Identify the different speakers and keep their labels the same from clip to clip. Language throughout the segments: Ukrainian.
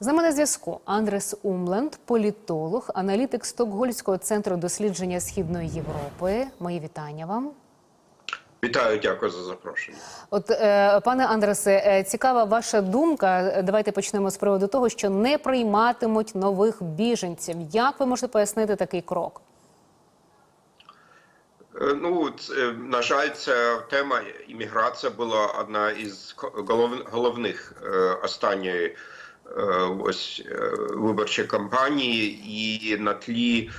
Speaker 1: З нами на зв'язку Андрес Умленд, політолог, аналітик Стокгольмського центру дослідження Східної Європи. Мої вітання вам.
Speaker 2: Вітаю, дякую за запрошення.
Speaker 1: От, е, пане Андресе, е, цікава ваша думка. Давайте почнемо з приводу того, що не прийматимуть нових біженців. Як ви можете пояснити такий крок?
Speaker 2: Е, Ну, це, на жаль, ця тема імміграція була одна із головних останньої ось е, виборчої кампанії, і на тлі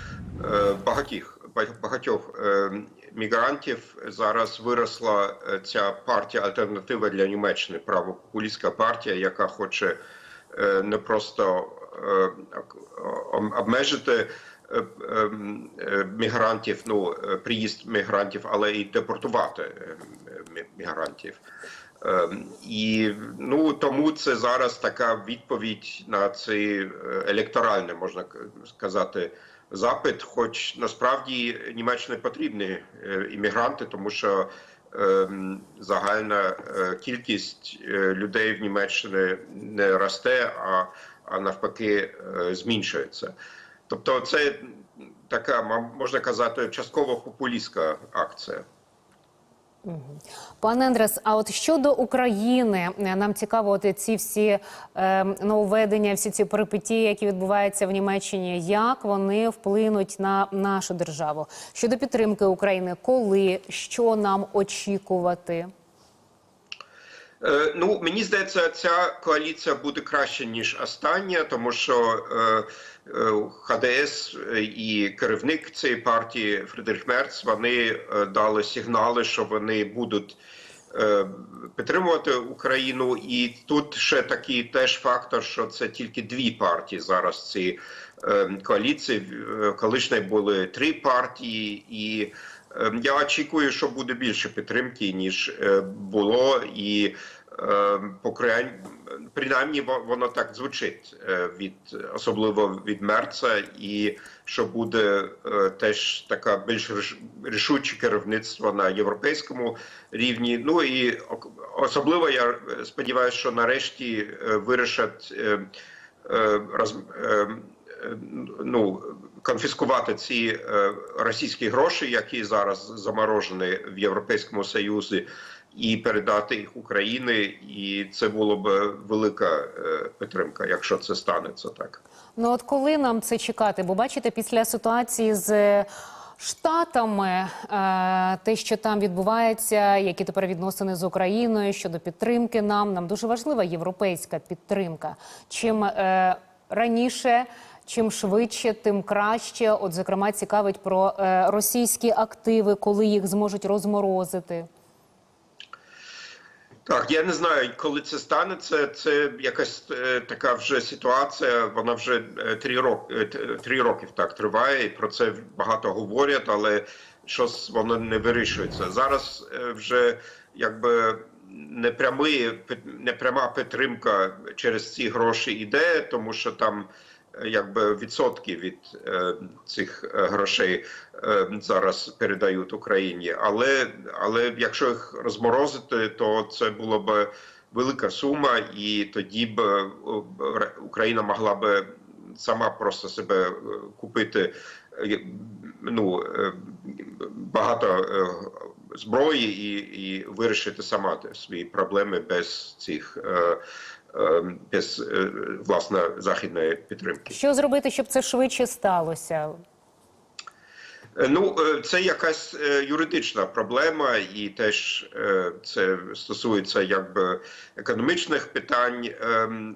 Speaker 2: е, багатьох багатьох е, мігрантів зараз виросла е, ця партія альтернатива для Німеччини, правопопулістська партія, яка хоче е, не просто е, обмежити е, е, е, мігрантів, ну е, приїзд мігрантів, але і депортувати е, мігрантів. Е, І ну тому це зараз така відповідь на цей е, електоральний, можна сказати, запит. Хоч насправді Німеччині потрібні е, іммігранти, тому що е, загальна е, кількість людей в Німеччині не росте, а, а навпаки зменшується. Тобто, це така можна казати частково популістська акція.
Speaker 1: Пане Андрес, а от щодо України, е, нам цікаво, от ці всі е, нововведення, всі ці перипетії, які відбуваються в Німеччині, як вони вплинуть на нашу державу щодо підтримки України, коли що нам очікувати?
Speaker 2: Е, Ну, мені здається, ця коаліція буде краще ніж остання, тому що е, е, ХДС і керівник цієї партії Фредерік Мерц вони дали сигнали, що вони будуть підтримувати Україну. І тут ще такий теж фактор, що це тільки дві партії зараз ці коаліції. Колишні були три партії, і я очікую, що буде більше підтримки ніж е, було, і е, принаймні воно так звучить е, від особливо від мерца, і що буде е, теж така більш рішуче керівництво на європейському рівні. Ну і особливо я сподіваюся, що нарешті вирішать е, е, роз, е, е, ну, конфіскувати ці е, російські гроші, які зараз заморожені в Європейському Союзі, і передати їх Україні. І це було б велика е, підтримка, якщо це станеться так.
Speaker 1: Ну от коли нам це чекати? Бо бачите, після ситуації з Штатами, е, те, що там відбувається, які тепер відносини з Україною щодо підтримки нам, нам дуже важлива європейська підтримка. Чим раніше, чим швидше, тим краще. От, зокрема, цікавить про е, російські активи, коли їх зможуть розморозити.
Speaker 2: Так, я не знаю, коли це станеться. Це якась е, така вже ситуація. Вона вже е, три роки три років так триває, і про це багато говорять, але щось воно не вирішується. Зараз вже якби не прямий, не пряма підтримка через ці гроші йде, тому що там якби відсотки від е, цих е, грошей е, зараз передають Україні. Але але якщо їх розморозити, то це було б велика сума, і тоді б Україна могла б сама просто себе купити ну багато зброї і, і вирішити сама свої проблеми без цих. е, е, Без е, власне західної підтримки.
Speaker 1: Що зробити, щоб це швидше сталося?
Speaker 2: Е, Ну, е, це якась е, юридична проблема, і теж це стосується якби економічних питань. Ем,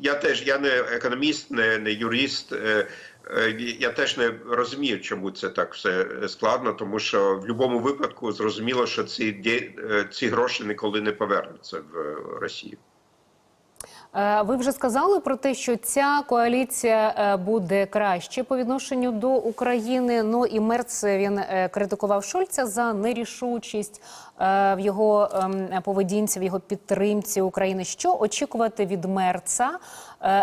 Speaker 2: Я теж я не економіст, не, не юрист. Я теж не розумію, чому це так все складно, тому що в будь-якому випадку зрозуміло, що ці ці гроші ніколи не повернуться в Росію.
Speaker 1: Е, Ви вже сказали про те, що ця коаліція е, буде краще по відношенню до України. Ну і Мерц він е, критикував Шольца за нерішучість в його ем, поведінці, в його підтримці України. Що очікувати від Мерца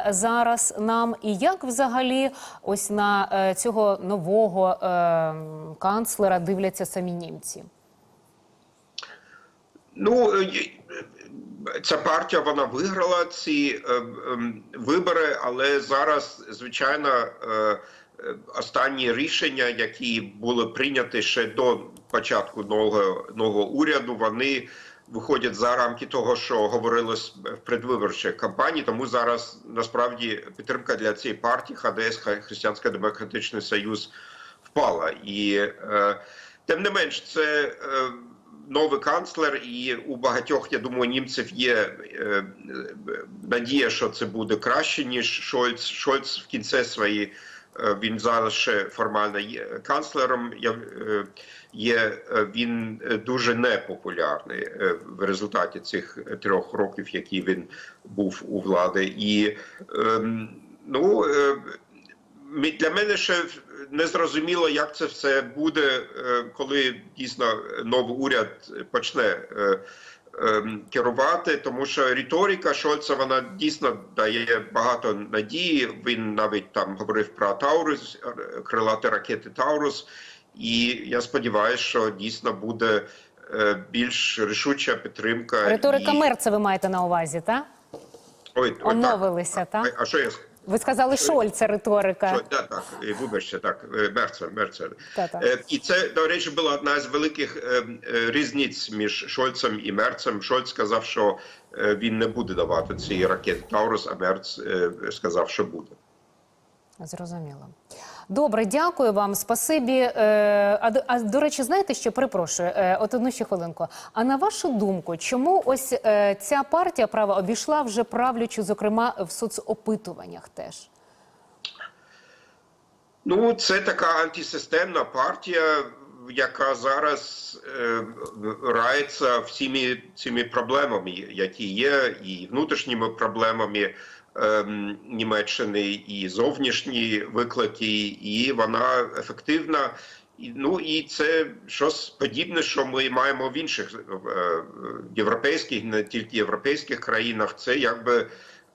Speaker 1: зараз нам, і як взагалі ось на цього нового канцлера дивляться самі німці?
Speaker 2: Ну, Ця партія вона виграла ці е, ем, вибори, але зараз, звичайно, е, останні рішення, які були прийняті ще до початку нового, нового уряду, вони виходять за рамки того, що говорилось в предвиборчій кампанії. Тому зараз насправді підтримка для цієї партії ХДС Християнсько демократичний Союз впала. І е, тим не менш, це новий канцлер, і у багатьох, я думаю, німців є е, надія, що це буде краще ніж Шольц. Шольц в кінці свої. е, Він зараз ще формально є канцлером. Е, є він дуже непопулярний в результаті цих трьох років, які він був у влади. І ем, ну для мене ще не зрозуміло, як це все буде, е, коли дійсно новий уряд почне е, ем, керувати, тому що риторика Шольца вона дійсно дає багато надії. Він навіть там говорив про Таурус, е, крилаті ракети Таурус. І я сподіваюся, що дійсно буде е, більш рішуча підтримка.
Speaker 1: Риторика
Speaker 2: і...
Speaker 1: Мерца ви маєте на увазі, так?
Speaker 2: Ой, ой, так.
Speaker 1: Оновилися,
Speaker 2: А, що я
Speaker 1: Ви сказали Шольца риторика.
Speaker 2: Шоль, да, так, вибачте, так, е, Мерцер, Мерцер.
Speaker 1: Та-та.
Speaker 2: Е, І це, до речі, була одна з великих е, різниць між Шольцем і Мерцем. Шольц сказав, що він не буде давати ці ракети Таурус, а Мерц сказав, що буде.
Speaker 1: Зрозуміло. Добре, дякую вам. Спасибі. Е, А, до- речі, знаєте, що перепрошую, е, от одну ще хвилинку. А на вашу думку, чому ось е, ця партія права обійшла вже правлячу, зокрема в соцопитуваннях теж?
Speaker 2: Ну, це така антисистемна партія, яка зараз рається всіми цими проблемами, які є, і внутрішніми проблемами Німеччини, і зовнішні виклики, і вона ефективна. Ну і це щось подібне, що ми маємо в інших е, європейських, не тільки європейських країнах. Це якби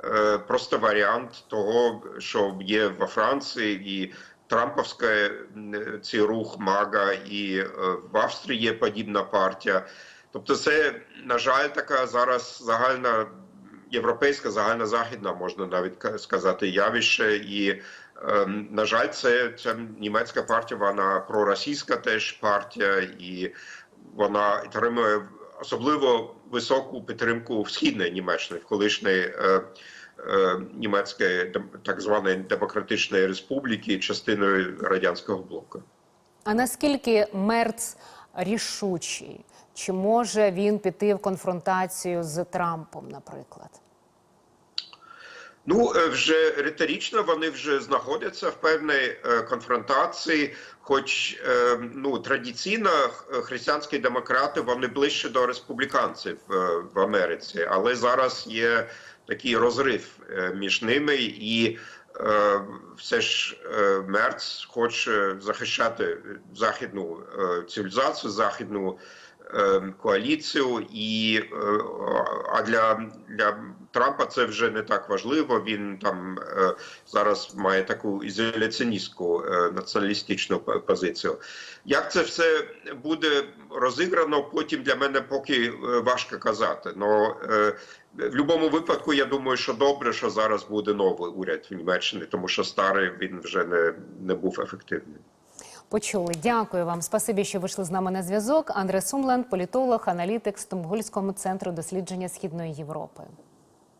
Speaker 2: е, просто варіант того, що є во Франції і Трамповська цей рух Мага, і е, в Австрії є подібна партія. Тобто, це на жаль, така зараз загальна європейська, загальнозахідна, можна навіть сказати, явище. І ем, на жаль, це ця німецька партія, вона проросійська теж партія, і вона отримує особливо високу підтримку в східної Німеччини, в колишньої е, е, німецької так званої демократичної республіки, частиною радянського блоку.
Speaker 1: А наскільки Мерц рішучий? Чи може він піти в конфронтацію з Трампом, наприклад?
Speaker 2: Ну е, вже риторично вони вже знаходяться в певній е, конфронтації. Хоч е, ну традиційно християнські демократи вони ближче до республіканців в Америці, але зараз є такий розрив між ними, і все ж е, Мерц хоче захищати західну е, цивілізацію, західну е, коаліцію, і е, а для, для Трампа це вже не так важливо. Він там е, зараз має таку ізоляціоністську е, націоналістичну позицію. Як це все буде розіграно, потім для мене поки важко казати. Но в будь-якому випадку я думаю, що добре, що зараз буде новий уряд в Німеччині, тому що старий він вже не, не був ефективним.
Speaker 1: Почули. Дякую вам. Спасибі, що вийшли з нами на зв'язок. Андре Сумленд, політолог, аналітик Стомгольському центру дослідження Східної Європи.